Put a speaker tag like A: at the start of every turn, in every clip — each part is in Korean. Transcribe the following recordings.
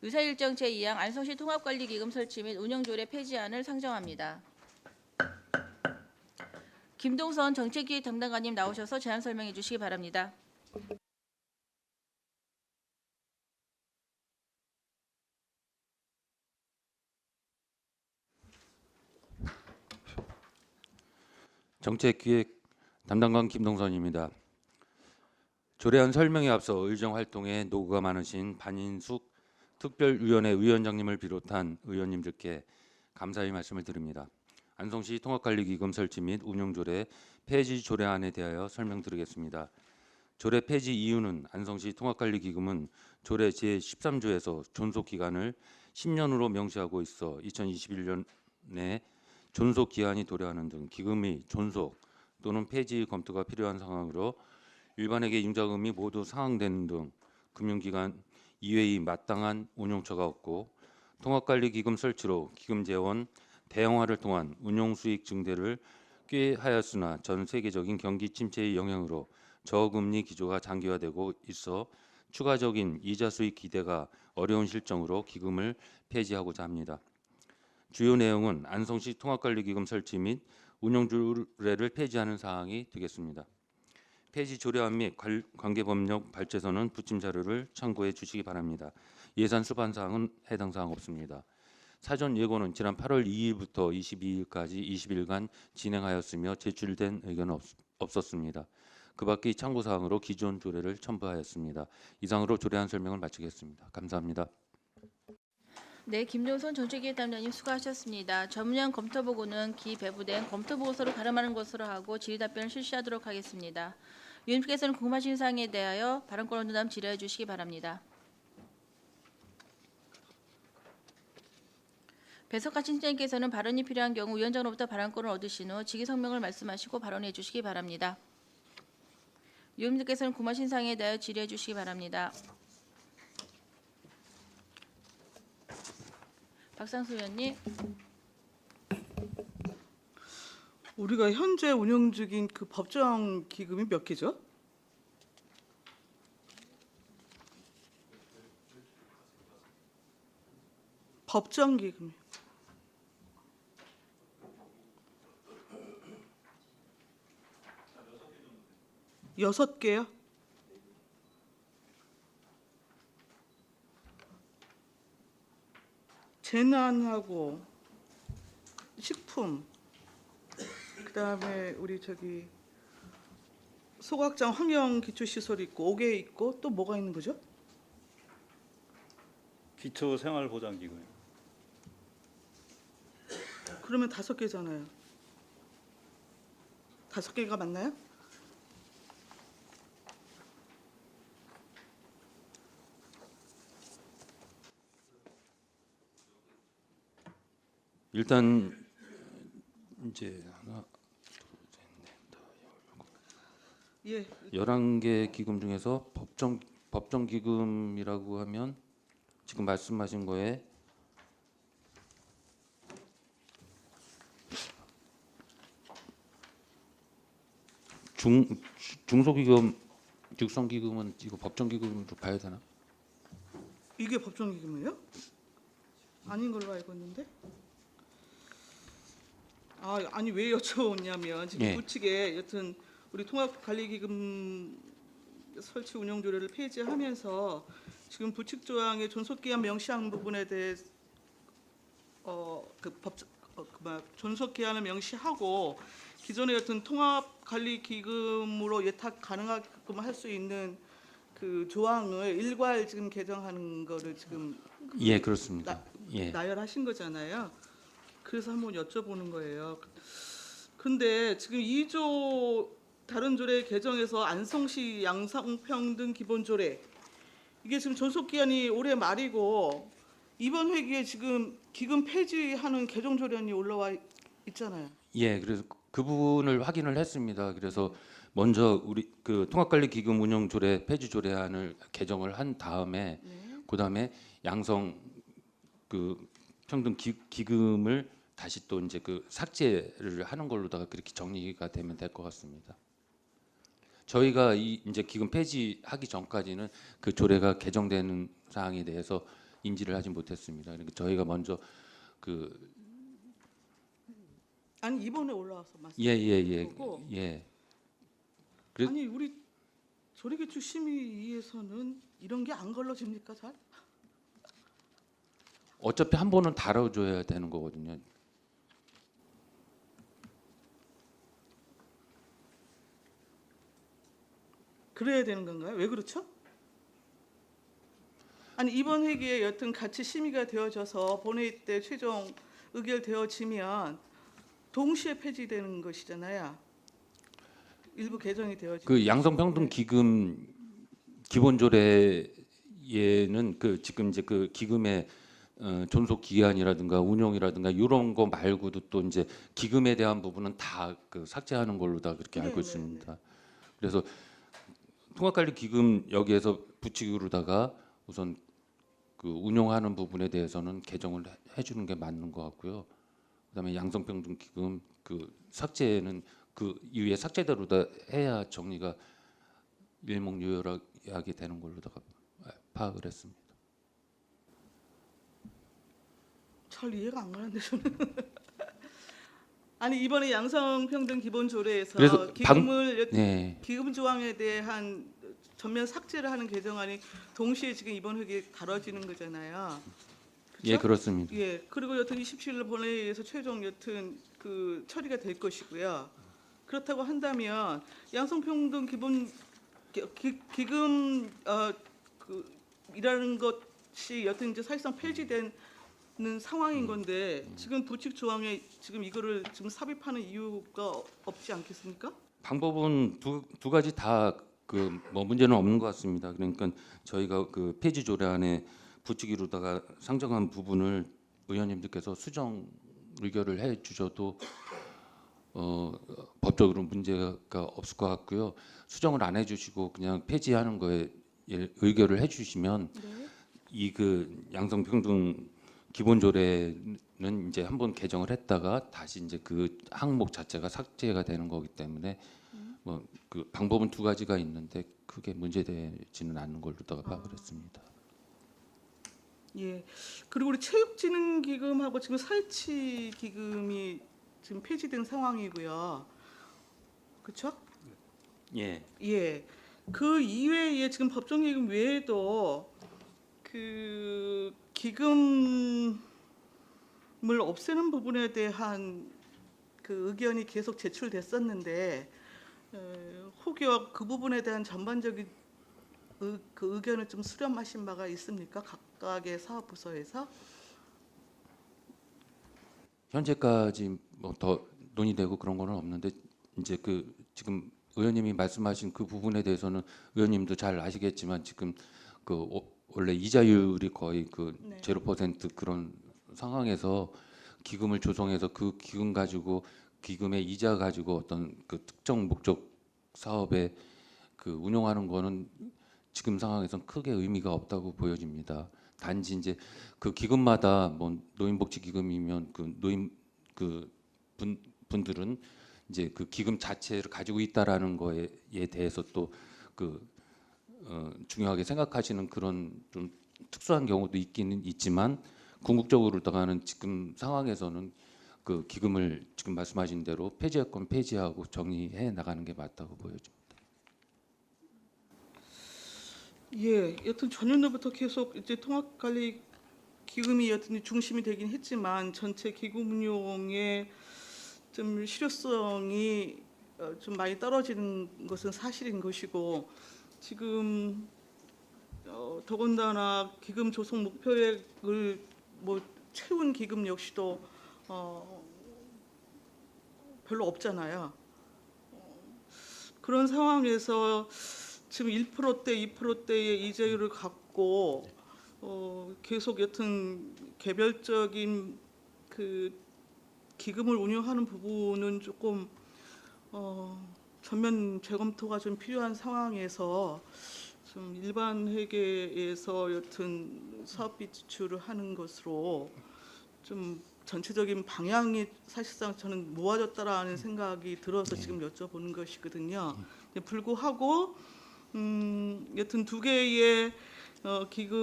A: 의사일정 제2항 안성시 통합관리기금 설치 및 운영조례 폐지안을 상정합니다. 김동선 정책기획 담당관님 나오셔서 제안 설명해 주시기 바랍니다.
B: 정책기획 담당관 김동선입니다. 조례안 설명에 앞서 의정 활동에 노고가 많으신 반인숙 특별위원회 위원장님을 비롯한 의원님들께 감사의 말씀을 드립니다. 안성시 통합관리기금 설치 및 운영조례 폐지 조례안에 대하여 설명드리겠습니다. 조례 폐지 이유는 안성시 통합관리기금은 조례 제13조에서 존속 기간을 10년으로 명시하고 있어 2021년에 존속 기한이 도래하는 등 기금이 존속 또는 폐지 검토가 필요한 상황으로 일반에게 융자금이 모두 상환되는 등 금융기관 이외의 마땅한 운용처가 없고 통합관리기금 설치로 기금 재원 대형화를 통한 운용 수익 증대를 꾀하였으나 전 세계적인 경기 침체의 영향으로 저금리 기조가 장기화되고 있어 추가적인 이자 수익 기대가 어려운 실정으로 기금을 폐지하고자 합니다. 주요 내용은 안성시 통합관리기금 설치 및 운영조례를 폐지하는 사항이 되겠습니다. 폐지 조례안 및 관- 관계법령 발제서는 부침 자료를 참고해 주시기 바랍니다. 예산 수반 사항은 해당 사항 없습니다. 사전 예고는 지난 8월 2일부터 22일까지 20일간 진행하였으며 제출된 의견은 없, 없었습니다. 그 밖의 참고 사항으로 기존 조례를 첨부하였습니다. 이상으로 조례안 설명을 마치겠습니다. 감사합니다.
A: 네, 김종선 정책기획 담당님 수고하셨습니다. 전문형 검토 보고는 기 배부된 검토 보고서로 가름하는 것으로 하고 질의 답변을 실시하도록 하겠습니다. 위원님께서는 궁금하신 사항에 대하여 발언권 다음 질의해 주시기 바랍니다. 배석하 신장님께서는 발언이 필요한 경우 위원장으로부터 발언권을 얻으신 후 직위 성명을 말씀하시고 발언해 주시기 바랍니다. 위원님께서는 궁금하신 사항에 대하여 질의해 주시기 바랍니다. 박상수 의원님.
C: 우리가 현재 운영 중인 그 법정 기금이 몇 개죠? 법정 기금이 여섯 개요? 재난하고 식품 그다음에 우리 저기 소각장 환경 기초 시설 있고 옥에 있고 또 뭐가 있는 거죠?
D: 기초 생활 보장 기금.
C: 그러면 다섯 개잖아요. 다섯 개가 맞나요?
B: 일단 이제 하나
C: 예.
B: 11개 기금 중에서 법정 법정 기금이라고 하면 지금 말씀하신 거에 중 중소기금 육성 기금은 이거 법정 기금으로 봐야 되나?
C: 이게 법정 기금이에요? 아닌 걸로 알고 있는데. 아, 아니 왜 여쭤보냐면 지금
B: 예.
C: 부칙에 여튼 우리 통합관리기금 설치 운영 조례를 폐지하면서 지금 부칙 조항의 존속 기한 명시한 부분에 대해 어그법 어, 그뭐 존속 기한을 명시하고 기존의 어떤 통합 관리 기금으로 예탁 가능하게끔 할 수 있는 그 조항을 일괄 지금 개정하는 거를 지금
B: 예, 그렇습니다.
C: 나-
B: 예.
C: 나열하신 거잖아요. 그래서 한번 여쭤보는 거예요. 근데 지금 2조 다른 조례 개정에서 안성시 양성평등 기본 조례 이게 지금 존속 기한이 올해 말이고 이번 회기에 지금 기금 폐지하는 개정 조례안이 올라와 있잖아요.
B: 예, 그래서 그 부분을 확인을 했습니다. 그래서 먼저 우리 그 통합관리기금 운영 조례 폐지 조례안을 개정을 한 다음에
C: 네.
B: 그다음에 양성 그 평등 기, 기금을 다시 또 이제 그 삭제를 하는 걸로다가 그렇게 정리가 되면 될 것 같습니다. 저희가 이 이제 기금 폐지하기 전까지는 그 조례가 개정되는 사항에 대해서 인지를 하지 못했습니다. 그러니까 저희가 먼저 그
C: 아니 이번에 올라와서 말씀.
B: 예예 예. 예. 그래-
C: 아니 우리 조례개축 심의위에서는 이런 게 안 걸러집니까 잘?
B: 어차피 한 번은 다뤄줘야 되는 거거든요.
C: 그래야 되는 건가요? 왜 그렇죠? 아니 이번 회기에 여튼 같이 심의가 되어져서 본회의 때 최종 의결되어지면 동시에 폐지되는 것이잖아요. 일부 개정이 되어지.
B: 그 양성평등 기금 기본조례에는 그 지금 이제 그 기금의 어, 존속 기한이라든가 운용이라든가 이런 거 말고도 또 이제 기금에 대한 부분은 다 그 삭제하는 걸로 다 그렇게 알고
C: 네, 네,
B: 있습니다. 그래서 통합관리 기금 여기에서 붙이기로다가 우선 그 운용하는 부분에 대해서는 개정을 해- 해주는 게 맞는 것 같고요. 그다음에 양성평등 기금 그 삭제는 그 이후에 삭제대로 다 해야 정리가 일목요연하게 되는 걸로다가 파악을 했습니다.
C: 잘 이해가 안 가는데 저는. 아니 이번에 양성평등 기본조례에서
B: 그래서 방-
C: 기금을 여-
B: 네,
C: 기금 조항에 대한 전면 삭제를 하는 개정안이 동시에 지금 이번 회기에 다뤄지는 거잖아요.
B: 예? 그렇습니다.
C: 예, 그리고 여튼 27일 본회의에서 최종 여튼 그 처리가 될 것이고요. 그렇다고 한다면 양성평등 기본 기, 기- 기금 어그 이라는 것이 여튼 이제 사실상 폐지되 는 상황인 건데 지금 부칙 조항에 지금 이거를 지금 삽입하는 이유가 없지 않겠습니까?
B: 방법은 두, 두 가지 다 그 뭐 문제는 없는 것 같습니다. 그러니까 저희가 그 폐지 조례안에 붙이기로다가 상정한 부분을 의원님들께서 수정 의결을 해 주셔도 어, 법적으로 문제가 없을 것 같고요. 수정을 안 해주시고 그냥 폐지하는 거에 예, 의결을 해주시면 이그 양성평등 기본조례는 이제 한번 개정을 했다가 다시 이제 그 항목 자체가 삭제가 되는 거기 때문에 뭐 그 방법은 두 가지가 있는데 크게 문제되지는 않는 걸로 다가 파악을 했습니다.
C: 예. 그리고 우리 체육진흥기금하고 지금 사회치 기금이 지금 폐지된 상황이고요. 그렇죠?
B: 예.
C: 예. 그 이외에 지금 법정기금 외에도 그 기금을 없애는 부분에 대한 그 의견이 계속 제출됐었는데 어, 혹여 그 부분에 대한 전반적인 의, 그 의견을 좀 수렴하신 바가 있습니까? 각각의 사업부서에서?
B: 현재까지 뭐 더 논의되고 그런 거는 없는데 이제 그 지금 의원님이 말씀하신 그 부분에 대해서는 의원님도 잘 아시겠지만 지금 그 오- 원래 이자율이 거의 그
C: 네.
B: 제로 퍼센트 그런 상황에서 기금을 조성해서 그 기금 가지고 기금의 이자 가지고 어떤 그 특정 목적 사업에 그 운용하는 거는 지금 상황에선 크게 의미가 없다고 보여집니다. 단지 이제 그 기금마다 뭐 노인복지 기금이면 그 노인 그 분, 분들은 이제 그 기금 자체를 가지고 있다라는 거에 대해서 또 그 어, 중요하게 생각하시는 그런 좀 특수한 경우도 있기는 있지만 궁극적으로 다가는 지금 상황에서는 그 기금을 지금 말씀하신 대로 폐지할 건 폐지하고 정리해 나가는 게 맞다고 보여집니다.
C: 예, 여튼 전년도부터 계속 이제 통합관리 기금이 여튼 중심이 되긴 했지만 전체 기금 운용의 좀 실효성이 어, 좀 많이 떨어지는 것은 사실인 것이고 지금 어, 더군다나 기금 조성 목표액을 뭐 채운 기금 역시도 어, 별로 없잖아요. 어, 그런 상황에서 지금 1%대, 2%대의 이자율을 갖고 어, 계속 여튼 개별적인 그 기금을 운영하는 부분은 조금 어, 전면 재검토가 좀 필요한 상황에서 좀 일반 회계에서 여튼 사업비 지출을 하는 것으로 좀 전체적인 방향이 사실상 저는 모아졌다라는 생각이 들어서 지금 여쭤보는 것이거든요. 불구하고 음, 여튼 두 개의 어, 기금을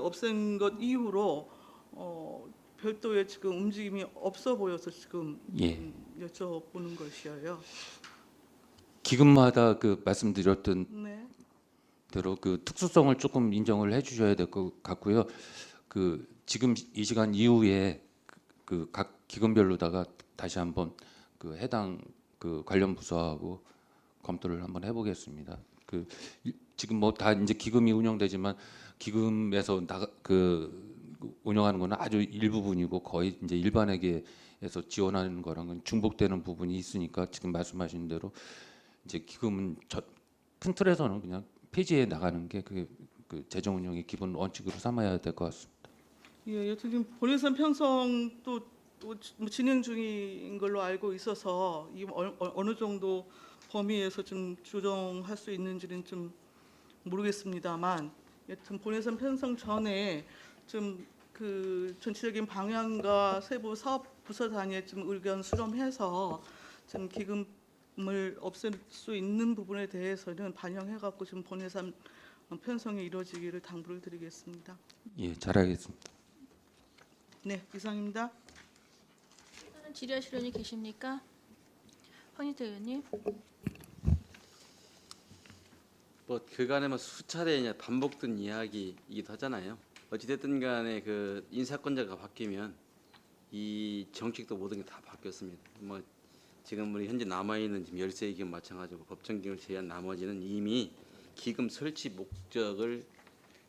C: 없앤 것 이후로 어, 별도의 지금 움직임이 없어 보여서 지금
B: 예.
C: 음, 여쭤보는 것이에요.
B: 기금마다 그 말씀드렸던
C: 네.
B: 대로 그 특수성을 조금 인정을 해주셔야 될 것 같고요. 그 지금 이 시간 이후에 그 각 기금별로다가 다시 한번 그 해당 그 관련 부서하고 검토를 한번 해보겠습니다. 그 이- 지금 뭐 다 이제 기금이 운영되지만 기금에서 나가 그 운영하는 거는 아주 일부분이고 거의 이제 일반에게에서 지원하는 거랑은 중복되는 부분이 있으니까 지금 말씀하신 대로 이제 기금은 저, 큰 틀에서는 그냥 폐지해 나가는 게 그게 그 재정 운영의 기본 원칙으로 삼아야 될 것 같습니다.
C: 예, 여튼 지금 본예산 편성 또, 또 지- 뭐 진행 중인 걸로 알고 있어서 이 어느 정도 범위에서 좀 조정할 수 있는지는 좀 모르겠습니다만 여튼 본예산 편성 전에 좀 그 전체적인 방향과 세부 사업 부서 단위에 좀 의견 수렴해서 좀 기금을 없앨 수 있는 부분에 대해서는 반영해 갖고 좀 본예산 편성이 이루어지기를 당부를 드리겠습니다.
B: 예, 잘하겠습니다.
C: 네, 이상입니다.
A: 질의하실 의원이 계십니까? 황희태 의원님.
E: 뭐 그간에 뭐 수차례 반복된 이야기이기도 하잖아요. 어찌됐든 간에 그 인사권자가 바뀌면 이 정책도 모든 게 다 바뀌었습니다. 뭐 지금 우리 현재 남아 있는 지금 열세 기금 마찬가지고 법정 기금을 제외한 나머지는 이미 기금 설치 목적을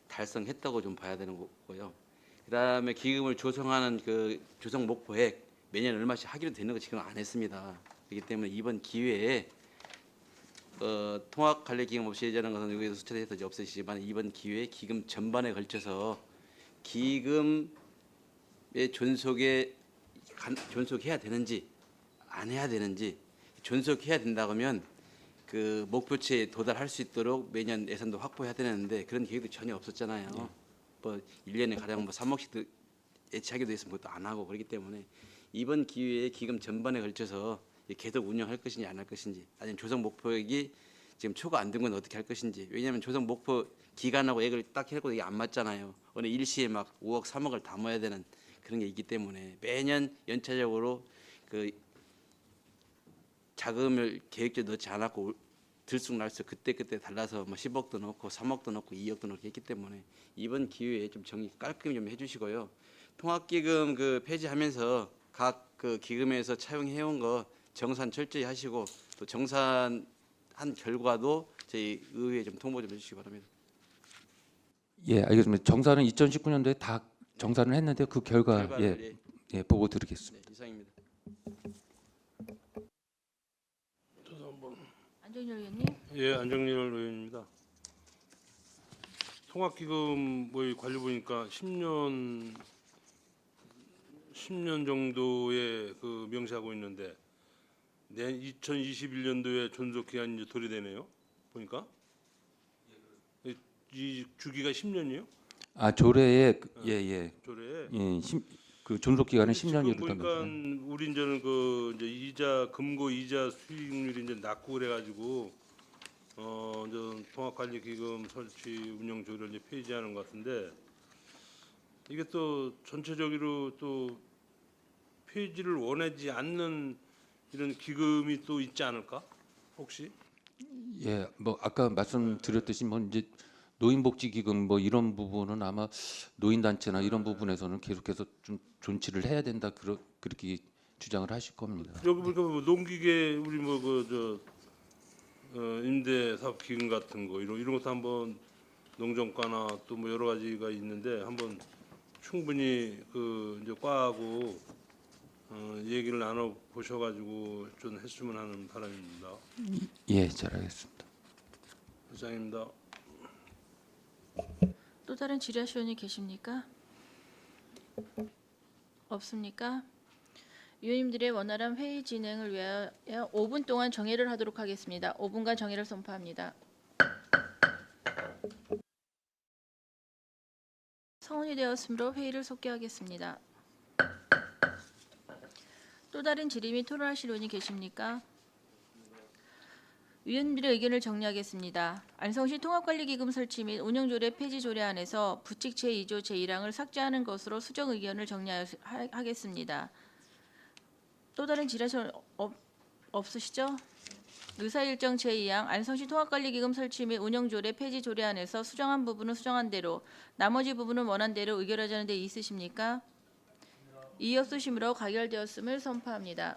E: 달성했다고 좀 봐야 되는 거고요. 그다음에 기금을 조성하는 그 조성 목표액 매년 얼마씩 하기로 되는 거 지금 안 했습니다. 그렇기 때문에 이번 기회에 어, 통합 관리 기금 없이 예전한 것은 여기서 수차례해서 없애시지만 이번 기회에 기금 전반에 걸쳐서 기금의 존속에 간- 존속해야 되는지 안 해야 되는지 존속해야 된다고 하면 그 목표치에 도달할 수 있도록 매년 예산도 확보해야 되는데 그런 계획도 전혀 없었잖아요. 뭐 1년에 가량 뭐 3억씩 예치하기도 했으면 그것도 안 하고 그렇기 때문에 이번 기회에 기금 전반에 걸쳐서 계속 운영할 것인지 안 할 것인지 아니면 조성 목표액이 지금 초과 안 된 건 어떻게 할 것인지 왜냐하면 조성 목표 기간하고 액을 딱 해놓고 이게 안 맞잖아요. 어느 일시에 막 5억 3억을 담아야 되는 그런 게 있기 때문에 매년 연차적으로 그 자금을 계획적으로 넣지 않았고 올- 들쑥날쑥 그때 그때 달라서 뭐 10억도 넣고 3억도 넣고 2억도 넣고 했기 때문에 이번 기회에 좀 정리 깔끔히 좀 해주시고요. 통합기금 그 폐지하면서 각 그 기금에서 차용해온 거 정산 철저히 하시고 또 정산 한 결과도 저희 의회에 좀 통보 좀 해주시기 바랍니다.
B: 예, 알겠습니다. 정산은 2019년도에 다 정산을 했는데 그 결과 예,
E: 예,
B: 예 보고 드리겠습니다.
E: 네, 이상입니다.
A: 안정열 의원님.
F: 예, 안정열 의원입니다. 통합기금 뭐 관리 보니까 10년 10년 정도의 그 명시하고 있는데 내 2021년도에 존속 기한이 이제 도래되네요. 보니까 이, 이 주기가 10년이요?
B: 아 조례에 예 예
F: 조례에
B: 예, 심- 그 존속 기간은
F: 지금
B: 10년이로
F: 보니까. 우리 이제는 그 이제 이자 금고 이자 수익률이 이제 낮고 그래가지고 어 이제 통합관리기금 설치 운영 조례를 이제 폐지하는 것 같은데 이게 또 전체적으로 또 폐지를 원하지 않는 이런 기금이 또 있지 않을까 혹시?
B: 예, 뭐 아까 말씀드렸듯이 뭐 이제 노인복지기금 뭐 이런 부분은 아마 노인단체나 이런 부분에서는 계속해서 좀 존치를 해야 된다 그러, 그렇게 주장을 하실 겁니다.
F: 여기 보니까 뭐 농기계 우리 뭐 그저 어, 임대 사업 기금 같은 거 이런 이런 것도 한번 농정과나 또 뭐 여러 가지가 있는데 한번 충분히 그 이제 과하고 어, 얘기를 나눠 보셔가지고 좀 했으면 하는 바람입니다.
B: 예, 잘하겠습니다.
F: 이상입니다.
A: 또 다른 질의하실 의원이 계십니까? 없습니까? 위원님들의 원활한 회의 진행을 위하여 5분 동안 정회를 하도록 하겠습니다. 5분간 정회를 선포합니다. 성원이 되었으므로 회의를 속개하겠습니다. 또 다른 질의 및 토론하실 의원이 계십니까? 위원들의 의견을 정리하겠습니다. 안성시 통합관리기금 설치 및 운영조례 폐지 조례안에서 부칙 제2조 제1항을 삭제하는 것으로 수정 의견을 정리하겠습니다. 또 다른 질의하실 없, 없으시죠? 의사일정 제2항 안성시 통합관리기금 설치 및 운영조례 폐지 조례안에서 수정한 부분은 수정한 대로 나머지 부분은 원한 대로 의결하자는 데 있으십니까? 이의 없으심으로 가결되었음을 선포합니다.